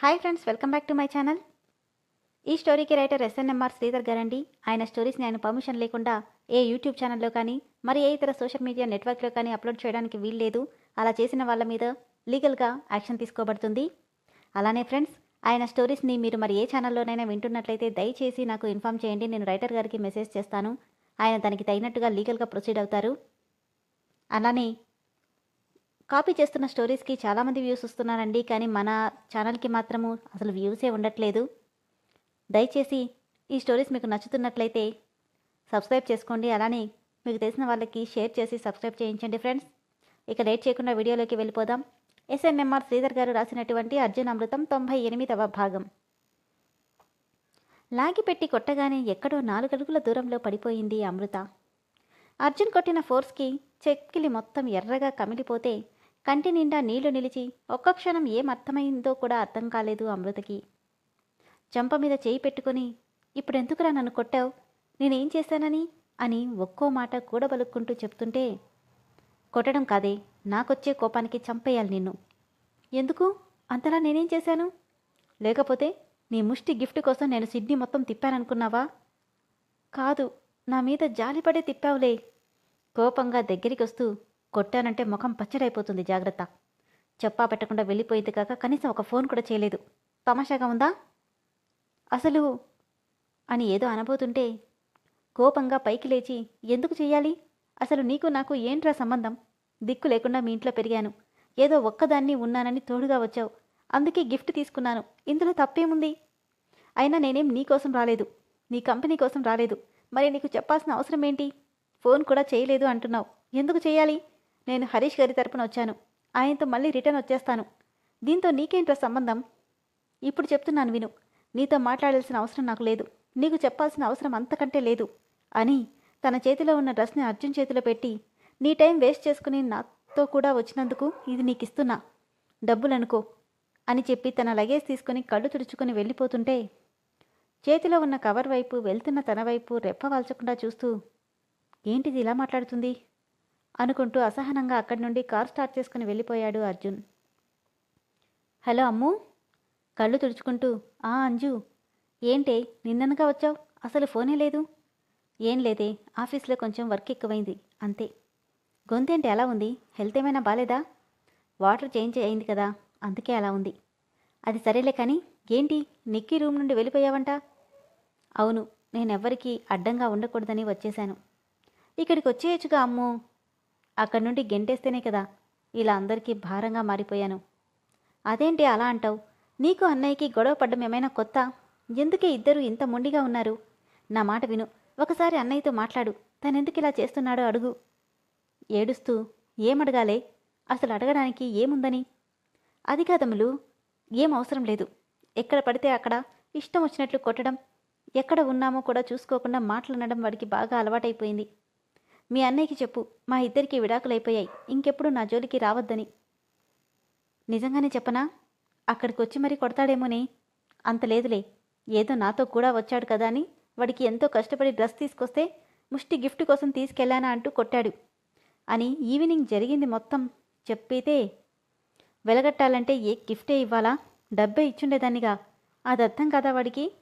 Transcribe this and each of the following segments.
Hi friends welcome back to my channel ఈ స్టోరీకి writer SNMR Sridhar గారండి. ఆయన స్టోరీస్ని ఆయన పర్మిషన్ లేకుండా ఏ యూట్యూబ్ ఛానల్లో కానీ మరి ఏ ఇతర సోషల్ మీడియా నెట్వర్క్లో కానీ అప్లోడ్ చేయడానికి వీల్లేదు అలా చేసిన వాళ్ళ మీద లీగల్గా యాక్షన్ తీసుకోబడుతుంది. అలానే ఫ్రెండ్స్ ఆయన స్టోరీస్ని మీరు మరి ఏ ఛానల్లోనైనా వింటున్నట్లయితే దయచేసి నాకు ఇన్ఫామ్ చేయండి. నేను రైటర్ గారికి మెసేజ్ చేస్తాను. ఆయన దానికి తగినట్టుగా లీగల్గా ప్రొసీడ్ అవుతారు. అలానే కాపీ చేస్తున్న స్టోరీస్కి చాలామంది వ్యూస్ వస్తున్నారండి కానీ మన ఛానల్కి మాత్రము అసలు వ్యూసే ఉండట్లేదు. దయచేసి ఈ స్టోరీస్ మీకు నచ్చుతున్నట్లయితే సబ్స్క్రైబ్ చేసుకోండి అలానే మీకు తెలిసిన వాళ్ళకి షేర్ చేసి సబ్స్క్రైబ్ చేయించండి ఫ్రెండ్స్. ఇక లేట్ చేయకుండా వీడియోలోకి వెళ్ళిపోదాం. ఎస్ఎన్ఎంఆర్ శ్రీధర్ గారు రాసినటువంటి అర్జున్ అమృతం తొంభై ఎనిమిదవ భాగం. లాగిపెట్టి కొట్టగానే ఎక్కడో నాలుగడుగుల దూరంలో పడిపోయింది అమృత. అర్జున్ కొట్టిన ఫోర్స్కి చెక్కిలి మొత్తం ఎర్రగా కమిలిపోతే కంటి నిండా నీళ్ళు నిలిచి ఒక్క క్షణం ఏం అర్థమైందో కూడా అర్థం కాలేదు అమృతకి. చంప మీద చేయి పెట్టుకొని ఇప్పుడెందుకురా నన్ను కొట్టావు? నేనేం చేశానని? అని ఒక్కో మాట కూడబలుక్కుంటూ చెప్తుంటే కొట్టడం కాదే నాకొచ్చే కోపానికి చంపేయాలి నిన్ను. ఎందుకు? అంతలా నేనేం చేశాను? లేకపోతే నీ ముష్టి గిఫ్ట్ కోసం నేను సిడ్నీ మొత్తం తిప్పాననుకున్నావా? కాదు నా మీద జాలిపడే తిప్పావులే. కోపంగా దగ్గరికి వస్తూ కొట్టానంటే ముఖం పచ్చడైపోతుంది జాగ్రత్త. చెప్పా పెట్టకుండా వెళ్ళిపోయింది కాక కనీసం ఒక ఫోన్ కూడా చేయలేదు. తమాషాగా ఉందా? అసలు? అని ఏదో అనబోతుంటే కోపంగా పైకి లేచి ఎందుకు చేయాలి అసలు నీకు నాకు ఏంట్రా సంబంధం? దిక్కు లేకుండా మీ ఇంట్లో పెరిగాను. ఏదో ఒక్కదాన్ని ఉన్నానని తోడుగా వచ్చావు. అందుకే గిఫ్ట్ తీసుకున్నాను. ఇందులో తప్పేముంది? అయినా నేనేం నీకోసం రాలేదు. నీ కంపెనీ కోసం రాలేదు. మరి నీకు చెప్పాల్సిన అవసరం ఏంటి? ఫోన్ కూడా చేయలేదు అంటున్నావు. ఎందుకు చేయాలి నేను హరీష్ గారి తరపున వచ్చాను. ఆయనతో మళ్ళీ రిటర్న్ వచ్చేస్తాను. దీంతో నీకేంట్రా సంబంధం? ఇప్పుడు చెప్తున్నాను విను. నీతో మాట్లాడాల్సిన అవసరం నాకు లేదు. నీకు చెప్పాల్సిన అవసరం అంతకంటే లేదు. అని తన చేతిలో ఉన్న డ్రెస్ని అర్జున్ చేతిలో పెట్టి నీ టైం వేస్ట్ చేసుకుని నాతో కూడా వచ్చినందుకు ఇది నీకు ఇస్తున్నా డబ్బులనుకో అని చెప్పి తన లగేజ్ తీసుకుని కళ్ళు తుడుచుకొని వెళ్ళిపోతుంటే చేతిలో ఉన్న కవర్ వైపు వెళ్తున్న తన వైపు రెప్పవాల్చకుండా చూస్తూ ఏంటిది ఇలా మాట్లాడుతుంది? అనుకుంటూ అసహనంగా అక్కడి నుండి కార్ స్టార్ట్ చేసుకుని వెళ్ళిపోయాడు అర్జున్. హలో అమ్ము. కళ్ళు తుడుచుకుంటూ ఆ అంజు ఏంటే నిన్ననగా వచ్చావు? అసలు ఫోనే లేదు. ఏం లేదే ఆఫీస్లో కొంచెం వర్క్ ఎక్కువైంది అంతే. గొంతేంటి ఎలా ఉంది? హెల్త్ ఏమైనా బాలేదా? వాటర్ చేంజ్ అయింది కదా అందుకే అలా ఉంది. అది సరేలే కానీ ఏంటి నిక్కీ రూమ్ నుండి వెళ్ళిపోయావంట? అవును నేనెవ్వరికీ అడ్డంగా ఉండకూడదని వచ్చేశాను. ఇక్కడికి వచ్చేయచ్చుగా అమ్ము. అక్కడి నుండి గెంటేస్తేనే కదా ఇలా అందరికీ భారంగా మారిపోయాను. అదేంటి అలా అంటావు? నీకు అన్నయ్యకి గొడవ పడ్డం ఏమైనా కొత్త? ఎందుకే ఇద్దరు ఇంత మొండిగా ఉన్నారు? నా మాట విను. ఒకసారి అన్నయ్యతో మాట్లాడు. తనెందుకు ఇలా చేస్తున్నాడో అడుగు. ఏడుస్తూ ఏమడగాలే? అసలు అడగడానికి ఏముందని? అది కాదమ్ములు ఏం అవసరం లేదు. ఎక్కడ పడితే అక్కడ ఇష్టం వచ్చినట్లు కొట్టడం. ఎక్కడ ఉన్నామో కూడా చూసుకోకుండా మాట్లాడడం వాడికి బాగా అలవాటైపోయింది. మీ అన్నయ్యకి చెప్పు మా ఇద్దరికి విడాకులైపోయాయి ఇంకెప్పుడు నా జోలికి రావద్దని. నిజంగానే చెప్పనా? అక్కడికి వచ్చి మరీ కొడతాడేమోనే. అంత లేదులే. ఏదో నాతో కూడా వచ్చాడు కదా అని వాడికి ఎంతో కష్టపడి డ్రెస్ తీసుకొస్తే ముష్టి గిఫ్ట్ కోసం తీసుకెళ్ళానా అంటూ కొట్టాడు. అని ఈవినింగ్ జరిగింది మొత్తం చెప్పితే వెలగట్టాలంటే ఏ గిఫ్టే ఇవ్వాలా? డబ్బే ఇచ్చుండేదాన్నిగా. అది అర్థం కదా వాడికి?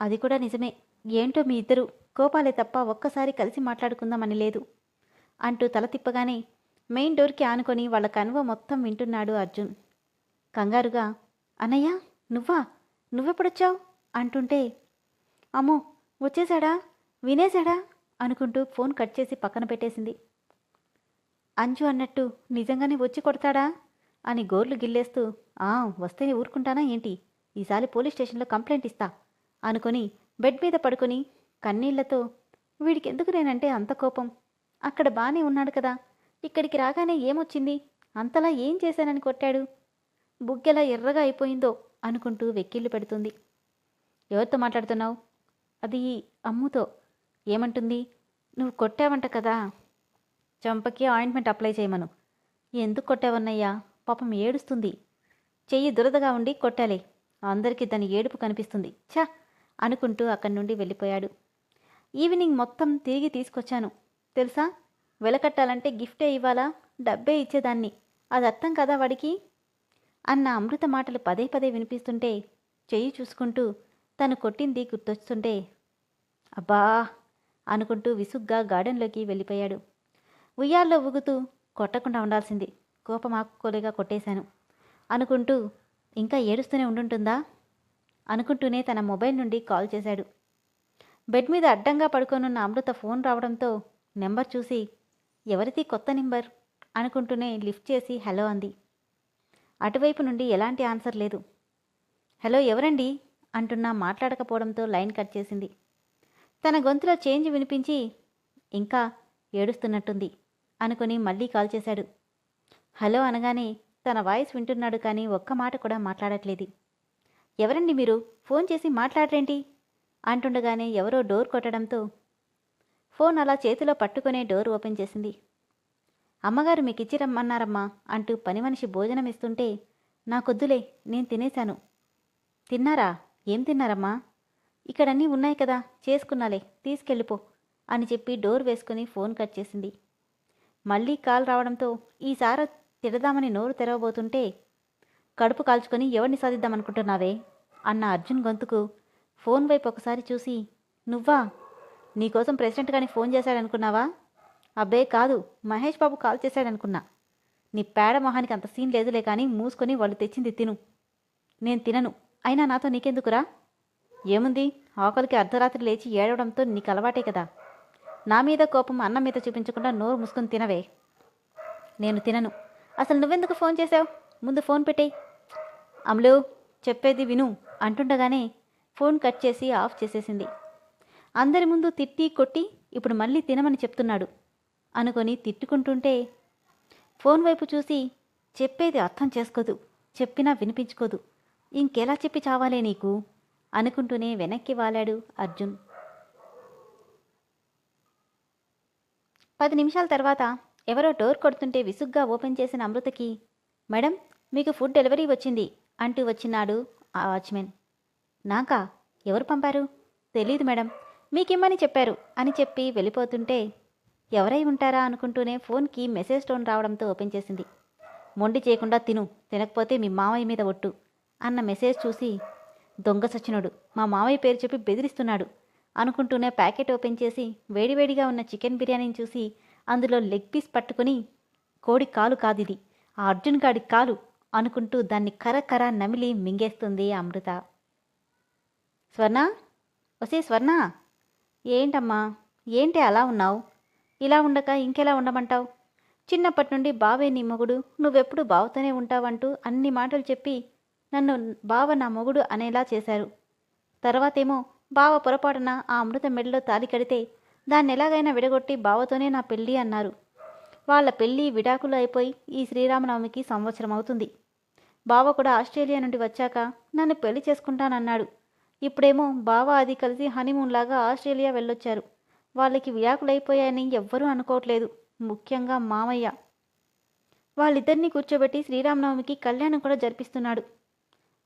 అది కూడా నిజమే. ఏంటో మీ ఇద్దరు? కోపాలే తప్ప ఒక్కసారి కలిసి మాట్లాడుకుందామని లేదు. అంటూ తల తిప్పగానే మెయిన్ డోర్కి ఆనుకొని వాళ్ళ కనువ మొత్తం వింటున్నాడు అర్జున్. కంగారుగా అన్నయ్య నువ్వా? నువ్వెప్పుడొచ్చావు? అంటుంటే అమ్మో వచ్చేసాడా వినేశాడా? అనుకుంటూ ఫోన్ కట్ చేసి పక్కన పెట్టేసింది. అంజు అన్నట్టు నిజంగానే వచ్చి కొడతాడా? అని గోర్లు గిల్లేస్తూ ఆ వస్తే ఊరుకుంటానా ఏంటి? ఈసారి పోలీస్ స్టేషన్లో కంప్లైంట్ ఇస్తా అనుకొని బెడ్ మీద పడుకొని కన్నీళ్ళతో వీడికి ఎందుకు నేనంటే అంత కోపం? అక్కడ బానే ఉన్నాడు కదా. ఇక్కడికి రాగానే ఏమొచ్చింది? అంతలా ఏం చేశానని కొట్టాడు? బుగ్గెలా ఎర్రగా అయిపోయిందో అనుకుంటూ వెక్కిళ్ళు పెడుతుంది. ఎవరితో మాట్లాడుతున్నావు? అది అమ్ముతో. ఏమంటుంది? నువ్వు కొట్టావంట కదా. చంపకి ఆయింట్మెంట్ అప్లై చేయమను. ఎందుకు కొట్టావన్నయ్యా? పాపం ఏడుస్తుంది. చెయ్యి దురదగా ఉండి కొట్టాలి. అందరికీ దాని ఏడుపు కనిపిస్తుంది. ఛా! అనుకుంటూ అక్కడి నుండి వెళ్ళిపోయాడు. ఈవినింగ్ మొత్తం తిరిగి తీసుకొచ్చాను. తెలుసా? వెలకట్టాలంటే గిఫ్టే ఇవ్వాలా? డబ్బే ఇచ్చేదాన్ని. అది అర్థం కదా వాడికి? అన్న అమృత మాటలు పదే పదే వినిపిస్తుంటే చెయ్యి చూసుకుంటూ తను కొట్టింది గుర్తొస్తుంటే అబ్బా! అనుకుంటూ విసుగ్గా గార్డెన్లోకి వెళ్ళిపోయాడు. ఉయ్యాల్లో ఊగుతూ కొట్టకుండా ఉండాల్సింది. కోపం ఆపుకోలేగా కొట్టేశాను. అనుకుంటూ ఇంకా ఏడుస్తూనే ఉండుంటుందా? అనుకుంటూనే తన మొబైల్ నుండి కాల్ చేశాడు. బెడ్ మీద అడ్డంగా పడుకోనున్న అమృత ఫోన్ రావడంతో నెంబర్ చూసి ఎవరిది కొత్త నెంబర్? అనుకుంటూనే లిఫ్ట్ చేసి హలో అంది. అటువైపు నుండి ఎలాంటి ఆన్సర్ లేదు. హలో ఎవరండి? అంటున్నా మాట్లాడకపోవడంతో లైన్ కట్ చేసింది. తన గొంతులో చేంజ్ వినిపించి ఇంకా ఏడుస్తున్నట్టుంది అనుకుని మళ్ళీ కాల్ చేశాడు. హలో అనగానే తన వాయిస్ వింటున్నాడు కానీ ఒక్క మాట కూడా మాట్లాడట్లేదు. ఎవరండి మీరు? ఫోన్ చేసి మాట్లాడరేంటి? అంటుండగానే ఎవరో డోర్ కొట్టడంతో ఫోన్ అలా చేతిలో పట్టుకునే డోర్ ఓపెన్ చేసింది. అమ్మగారు మీకు ఇచ్చి రమ్మన్నారమ్మా అంటూ పని మనిషి భోజనం ఇస్తుంటే నాకొద్దులే నేను తినేశాను. తిన్నారా? ఏం తిన్నారమ్మా? ఇక్కడన్నీ ఉన్నాయి కదా చేసుకున్నాలే తీసుకెళ్ళిపో అని చెప్పి డోర్ వేసుకుని ఫోన్ కట్ చేసింది. మళ్ళీ కాల్ రావడంతో ఈసారి తిడదామని నోరు తెరవబోతుంటే కడుపు కాల్చుకొని ఎవరిని సాధిద్దామనుకుంటున్నావే? అన్న అర్జున్ గొంతుకు ఫోన్ వైపు ఒకసారి చూసి నువ్వా? నీకోసం ప్రెసిడెంట్ గాని ఫోన్ చేశాడనుకున్నావా? అబ్బే కాదు. మహేష్ బాబు కాల్ చేశాడనుకున్నా. నీ పేడ మొహానికి అంత సీన్ లేదులే కానీ మూసుకొని వాళ్ళు తెచ్చింది తిను. నేను తినను. అయినా నాతో నీకెందుకురా? ఏముంది? ఆకలికి అర్ధరాత్రి లేచి ఏడవడంతో నీకు అలవాటే కదా. నా మీద కోపం అన్నం మీద చూపించకుండా నోరు మూసుకొని తినవే. నేను తినను. అసలు నువ్వెందుకు ఫోన్ చేశావు? ముందు ఫోన్ పెట్టేయి. అమలు చెప్పేది విను. అంటుండగానే ఫోన్ కట్ చేసి ఆఫ్ చేసేసింది. అందరి ముందు తిట్టి కొట్టి ఇప్పుడు మళ్ళీ తినమని చెప్తున్నాడు. అనుకొని తిట్టుకుంటుంటే ఫోన్ వైపు చూసి చెప్పేది అర్థం చేసుకోదు. చెప్పినా వినిపించుకోదు. ఇంకెలా చెప్పి చావాలే నీకు? అనుకుంటూనే వెనక్కి వాలాడు అర్జున్. పది నిమిషాల తర్వాత ఎవరో డోర్ కొడుతుంటే విసుగ్గా ఓపెన్ చేసిన అమృతకి మేడం మీకు ఫుడ్ డెలివరీ వచ్చింది అంటూ వచ్చినాడు ఆ వాచ్మెన్. నాకా? ఎవరు పంపారు? తెలీదు మేడం. మీకిమ్మని చెప్పారు అని చెప్పి వెళ్ళిపోతుంటే ఎవరై ఉంటారా అనుకుంటూనే ఫోన్కి మెసేజ్ టోన్ రావడంతో ఓపెన్ చేసింది. మొండి చేయకుండా తిను తినకపోతే మీ మావయ్య మీద ఒట్టు అన్న మెసేజ్ చూసి దొంగ సచ్చినోడు మా మామయ్య పేరు చెప్పి బెదిరిస్తున్నాడు అనుకుంటూనే ప్యాకెట్ ఓపెన్ చేసి వేడివేడిగా ఉన్న చికెన్ బిర్యానీని చూసి అందులో లెగ్ పీస్ పట్టుకుని కోడి కాలు కాదిది ఆ అర్జున్ గాడి కాలు అనుకుంటూ దాన్ని కరకర నమిలి మింగేస్తుంది అమృత. స్వర్ణ? వసే స్వర్ణ? ఏంటమ్మా? ఏంటి అలా ఉన్నావు? ఇలా ఉండక ఇంకెలా ఉండమంటావు? చిన్నప్పటి నుండి బావే నీ మొగుడు. నువ్వెప్పుడు బావతోనే ఉంటావంటూ అన్ని మాటలు చెప్పి నన్ను బావ నా మొగుడు అనేలా చేశారు. తర్వాతేమో బావ పొరపాటున ఆ అమృత మెడలో తాలి కడితే దాన్ని ఎలాగైనా విడగొట్టి బావతోనే నా పెళ్ళి అన్నారు. వాళ్ళ పెళ్ళి విడాకులు అయిపోయి ఈ శ్రీరామనవమికి సంవత్సరం అవుతుంది బావ కూడా ఆస్ట్రేలియా నుండి వచ్చాక నన్ను పెళ్ళి చేసుకుంటానన్నాడు. ఇప్పుడేమో బావ అది కలిసి హనీమూన్ లాగా ఆస్ట్రేలియా వెళ్ళొచ్చారు. వాళ్ళకి విడాకులైపోయాయని ఎవ్వరూ అనుకోవట్లేదు. ముఖ్యంగా మామయ్య. వాళ్ళిద్దరినీ కూర్చోబెట్టి శ్రీరామనవమికి కళ్యాణం కూడా జరిపిస్తున్నాడు.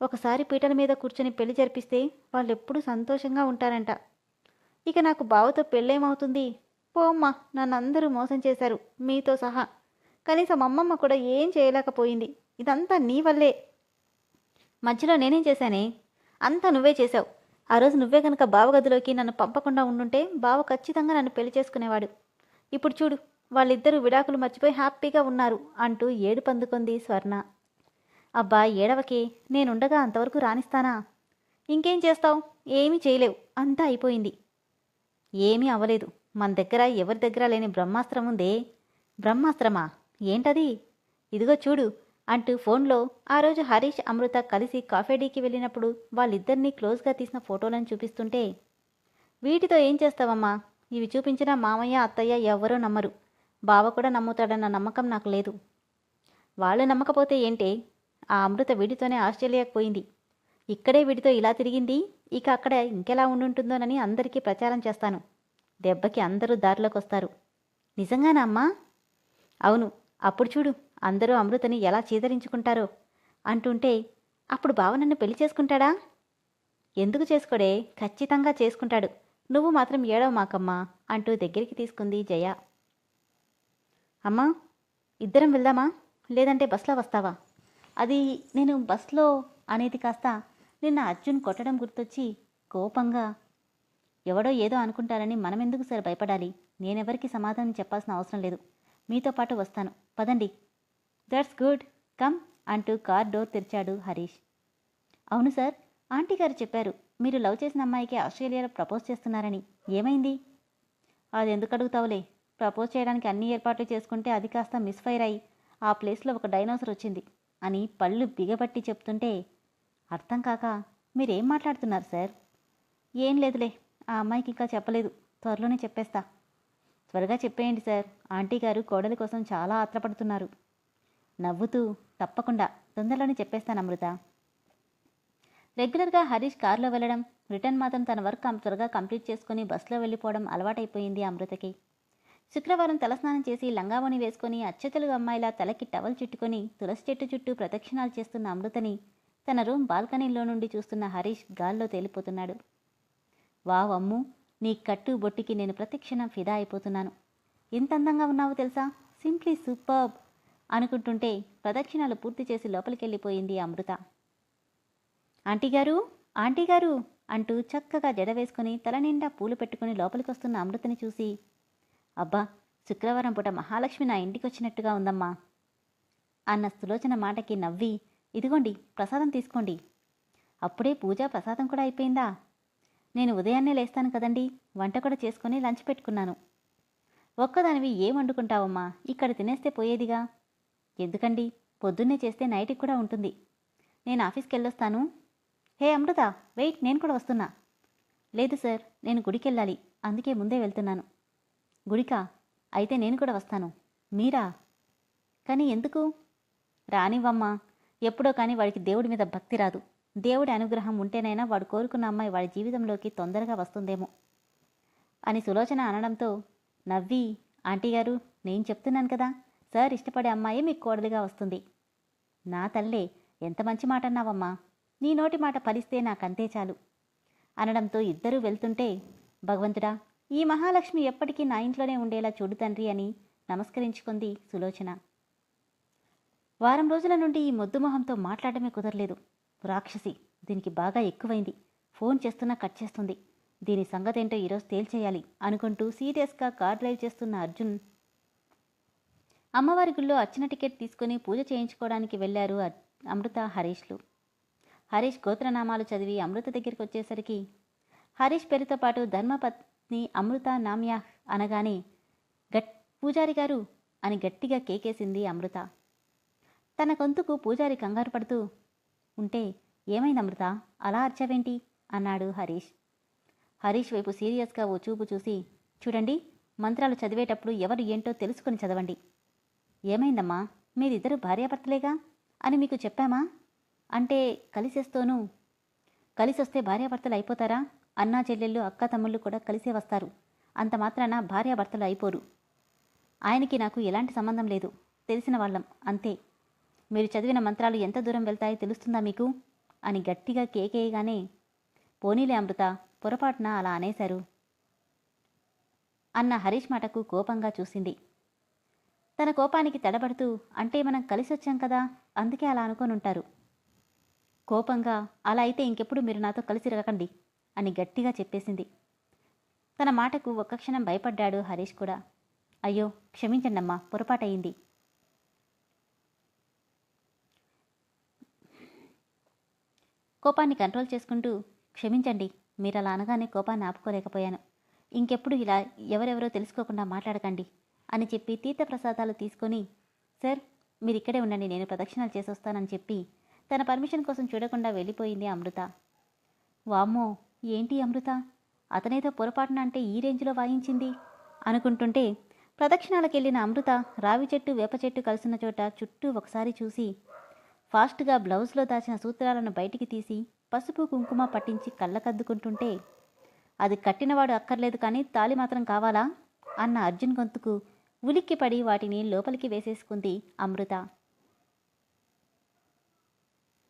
ఒకసారి పీటల మీద కూర్చొని పెళ్ళి జరిపిస్తే వాళ్ళెప్పుడూ సంతోషంగా ఉంటారంట. ఇక నాకు బావతో పెళ్ళేమవుతుంది? పోమ్మా నన్ను అందరూ మోసం చేశారు. మీతో సహా. కనీసం అమ్మమ్మ కూడా ఏం చేయలేకపోయింది. ఇదంతా నీ వల్లే. మధ్యలో నేనేం చేశానే అంతా నువ్వే చేశావు. ఆ రోజు నువ్వే కనుక బావగదిలోకి నన్ను పంపకుండా ఉండుంటే బావ ఖచ్చితంగా నన్ను పెళ్ళి చేసుకునేవాడు. ఇప్పుడు చూడు వాళ్ళిద్దరూ విడాకులు మర్చిపోయి హ్యాపీగా ఉన్నారు అంటూ ఏడు పందుకుంది స్వర్ణ. అబ్బా ఏడవకి నేనుండగా అంతవరకు రాణిస్తానా? ఇంకేం చేస్తావు? ఏమీ చేయలేవు. అంతా అయిపోయింది. ఏమీ అవ్వలేదు. మన దగ్గర ఎవరి దగ్గర లేని బ్రహ్మాస్త్రం ఉందే. బ్రహ్మాస్త్రమా? ఏంటది? ఇదిగో చూడు అంటూ ఫోన్లో ఆ రోజు హరీష్ అమృత కలిసి కాఫేడీకి వెళ్ళినప్పుడు వాళ్ళిద్దరినీ క్లోజ్గా తీసిన ఫోటోలను చూపిస్తుంటే వీటితో ఏం చేస్తావమ్మా? ఇవి చూపించిన మామయ్య అత్తయ్య ఎవ్వరూ నమ్మరు. బావ కూడా నమ్ముతాడన్న నమ్మకం నాకు లేదు. వాళ్ళు నమ్మకపోతే ఏంటే ఆ అమృత వీడితోనే ఆస్ట్రేలియాకు పోయింది. ఇక్కడే వీడితో ఇలా తిరిగింది? ఇక అక్కడ ఇంకెలా ఉండుంటుందోనని అందరికీ ప్రచారం చేస్తాను. దెబ్బకి అందరూ దారిలోకి వస్తారు నిజంగానా అమ్మా? అవును. అప్పుడు చూడు. అందరూ అమృతని ఎలా చీదరించుకుంటారో? అంటుంటే అప్పుడు బావ నన్ను పెళ్ళి చేసుకుంటాడా? ఎందుకు చేసుకోడే? ఖచ్చితంగా చేసుకుంటాడు. నువ్వు మాత్రం ఏడవ మాకమ్మా అంటూ దగ్గరికి తీసుకుంది జయ. అమ్మా ఇద్దరం వెళ్దామా? లేదంటే బస్లో వస్తావా? అది నేను బస్లో అనేది కాస్త నిన్న అర్జున్ కొట్టడం గుర్తొచ్చి కోపంగా ఎవడో ఏదో అనుకుంటారని మనమెందుకు సార్ భయపడాలి? నేనెవరికి సమాధానం చెప్పాల్సిన అవసరం లేదు. మీతో పాటు వస్తాను. పదండి. దట్స్ గుడ్ కమ్ అంటూ కార్ డోర్ తెరిచాడు హరీష్. అవును సార్ ఆంటీ గారు చెప్పారు మీరు లవ్ చేసిన అమ్మాయికి ఆస్ట్రేలియాలో ప్రపోజ్ చేస్తున్నారని. ఏమైంది? అది ఎందుకు అడుగుతావులే? ప్రపోజ్ చేయడానికి అన్ని ఏర్పాట్లు చేసుకుంటే అది కాస్త మిస్ఫైర్ అయ్యి ఆ ప్లేస్లో ఒక డైనోసర్ వచ్చింది అని పళ్ళు బిగబట్టి చెప్తుంటే అర్థం కాక మీరేం మాట్లాడుతున్నారు సార్? ఏం లేదులే ఆ అమ్మాయికి ఇంకా చెప్పలేదు త్వరలోనే చెప్పేస్తా. త్వరగా చెప్పేయండి సార్ ఆంటీ గారు కోడలి కోసం చాలా ఆత్రపడుతున్నారు. నవ్వుతూ తప్పకుండా తొందరలోనే చెప్పేస్తాను అమృత. రెగ్యులర్గా హరీష్ కారులో వెళ్ళడం రిటర్న్ మాత్రం తన వర్క్ త్వరగా కంప్లీట్ చేసుకుని బస్సులో వెళ్ళిపోవడం అలవాటైపోయింది అమృతకి. శుక్రవారం తలస్నానం చేసి లంగావణి వేసుకుని అచ్చతలు అమ్మాయిలా తలకి టవల్ చుట్టుకొని తులసి చెట్టు చుట్టూ ప్రదక్షిణాలు చేస్తున్న అమృతని తన రూమ్ బాల్కనీలో నుండి చూస్తున్న హరీష్ గాల్లో తేలిపోతున్నాడు. వావ్ అమ్ము నీ కట్టు బొట్టికి నేను ప్రతిక్షణం ఫిదా అయిపోతున్నాను. ఎంత అందంగా ఉన్నావో తెలుసా? Simply superb. అనుకుంటుంటే ప్రదక్షిణాలు పూర్తి చేసి లోపలికెళ్ళిపోయింది అమృత. ఆంటీ గారు ఆంటీ గారు అంటూ చక్కగా జడ వేసుకుని తల నిండా పూలు పెట్టుకుని లోపలికి వస్తున్న అమృతని చూసి అబ్బా శుక్రవారం పూట మహాలక్ష్మి నా ఇంటికి వచ్చినట్టుగా ఉందమ్మా అన్న సులోచన మాటకి నవ్వి ఇదిగోండి ప్రసాదం తీసుకోండి. అప్పుడే పూజ ప్రసాదం కూడా అయిపోయిందా? నేను ఉదయాన్నే లేస్తాను కదండి వంట కూడా చేసుకొని లంచ్ పెట్టుకున్నాను. ఒక్కదానివి ఏం వండుకుంటావమ్మా? ఇక్కడ తినేస్తే పోయేదిగా? ఎందుకండి? పొద్దున్నే చేస్తే నైట్కి కూడా ఉంటుంది. నేను ఆఫీస్కి వెళ్ళొస్తాను హే అమృత వెయిట్ నేను కూడా వస్తున్నా. లేదు సార్ నేను గుడికి వెళ్ళాలి అందుకే ముందే వెళ్తున్నాను. గుడికా? అయితే నేను కూడా వస్తాను. మీరా? కానీ ఎందుకు? రానివ్వమ్మా. ఎప్పుడో కానీ వాడికి దేవుడి మీద భక్తి రాదు. దేవుడి అనుగ్రహం ఉంటేనైనా వాడు కోరుకున్న అమ్మాయి వాడి జీవితంలోకి తొందరగా వస్తుందేమో. అని సులోచన అనడంతో నవ్వి ఆంటీ గారు నేను చెప్తున్నాను కదా. సార్ ఇష్టపడే అమ్మాయి మీకు కోడలిగా వస్తుంది. నా తల్లే ఎంత మంచి మాట అన్నావమ్మా నీ నోటి మాట ఫలిస్తే నాకంతే చాలు. అనడంతో ఇద్దరూ వెళ్తుంటే భగవంతుడా ఈ మహాలక్ష్మి ఎప్పటికీ నా ఇంట్లోనే ఉండేలా చూడు తండ్రి అని నమస్కరించుకుంది సులోచన. వారం రోజుల నుండి ఈ మొద్దు మొహంతో మాట్లాడమే కుదరలేదు. రాక్షసి దీనికి బాగా ఎక్కువైంది. ఫోన్ చేస్తున్నా కట్ చేస్తుంది. దీని సంగతేంటో ఈరోజు తేల్చేయాలి అనుకుంటూ సీరియస్గా కార్ డ్రైవ్ చేస్తున్న అర్జున్ అమ్మవారి గుళ్ళో అర్చన టికెట్ తీసుకుని పూజ చేయించుకోవడానికి వెళ్ళారు అమృత హరీష్లు. హరీష్ గోత్రనామాలు చదివి అమృత దగ్గరికి వచ్చేసరికి హరీష్ పేరుతో పాటు ధర్మపత్ని అమృత నామ్యాహ్ అనగానే గట్ పూజారి గారు అని గట్టిగా కేకేసింది అమృత. తన గొంతుకు పూజారి కంగారు పడుతూ ఉంటే ఏమైంది అమృత? అలా అర్చవేంటి? అన్నాడు హరీష్. హరీష్ వైపు సీరియస్గా ఓ చూపు చూసి చూడండి మంత్రాలు చదివేటప్పుడు ఎవరు ఏంటో తెలుసుకొని చదవండి. ఏమైందమ్మా? మీరిద్దరు భార్యాభర్తలేగా? అని మీకు చెప్పామా? అంటే కలిసేస్తోను కలిసొస్తే భార్యాభర్తలు అయిపోతారా? అన్నా చెల్లెళ్ళు అక్క తమ్ముళ్ళు కూడా కలిసే వస్తారు. అంత మాత్రాన భార్యాభర్తలు అయిపోరు. ఆయనకి నాకు ఎలాంటి సంబంధం లేదు. తెలిసిన వాళ్ళం అంతే. మీరు చదివిన మంత్రాలు ఎంత దూరం వెళ్తాయో తెలుస్తుందా మీకు? అని గట్టిగా కేకేయగానే పోనీలే అమృత పొరపాటున అలా అనేశారు. అన్న హరీష్ మాటకు కోపంగా చూసింది. తన కోపానికి తడబడుతూ అంటే మనం కలిసొచ్చాం కదా? అందుకే అలా అనుకొని ఉంటారు. కోపంగా అలా అయితే ఇంకెప్పుడు మీరు నాతో కలిసి రకండి అని గట్టిగా చెప్పేసింది. తన మాటకు ఒక్క క్షణం భయపడ్డాడు హరీష్ కూడా. అయ్యో క్షమించండమ్మా పొరపాటయింది. కోపాన్ని కంట్రోల్ చేసుకుంటూ క్షమించండి మీరు అలా అనగానే కోపాన్ని ఆపుకోలేకపోయాను. ఇంకెప్పుడు ఇలా ఎవరెవరో తెలుసుకోకుండా మాట్లాడకండి. అని చెప్పి తీర్థ ప్రసాదాలు తీసుకొని సార్ మీరు ఇక్కడే ఉండండి నేను ప్రదక్షిణాలు చేసొస్తానని చెప్పి తన పర్మిషన్ కోసం చూడకుండా వెళ్ళిపోయింది అమృత. వామ్మో ఏంటి అమృత? అతనేదో పొరపాటున అంటే ఈ రేంజ్లో వాయించింది? అనుకుంటుంటే ప్రదక్షిణాలకు వెళ్ళిన అమృత రావి చెట్టు వేప చెట్టు కలిసిన చోట చుట్టూ ఒకసారి చూసి ఫాస్ట్గా బ్లౌజ్లో దాచిన సూత్రాలను బయటికి తీసి పసుపు కుంకుమ పట్టించి కళ్ళకద్దుకుంటుంటే అది కట్టినవాడు అక్కర్లేదు కానీ తాలి మాత్రం కావాలా? అన్న అర్జున్ గొంతుకు ఉలిక్కిపడి వాటిని లోపలికి వేసేసుకుంది అమృత.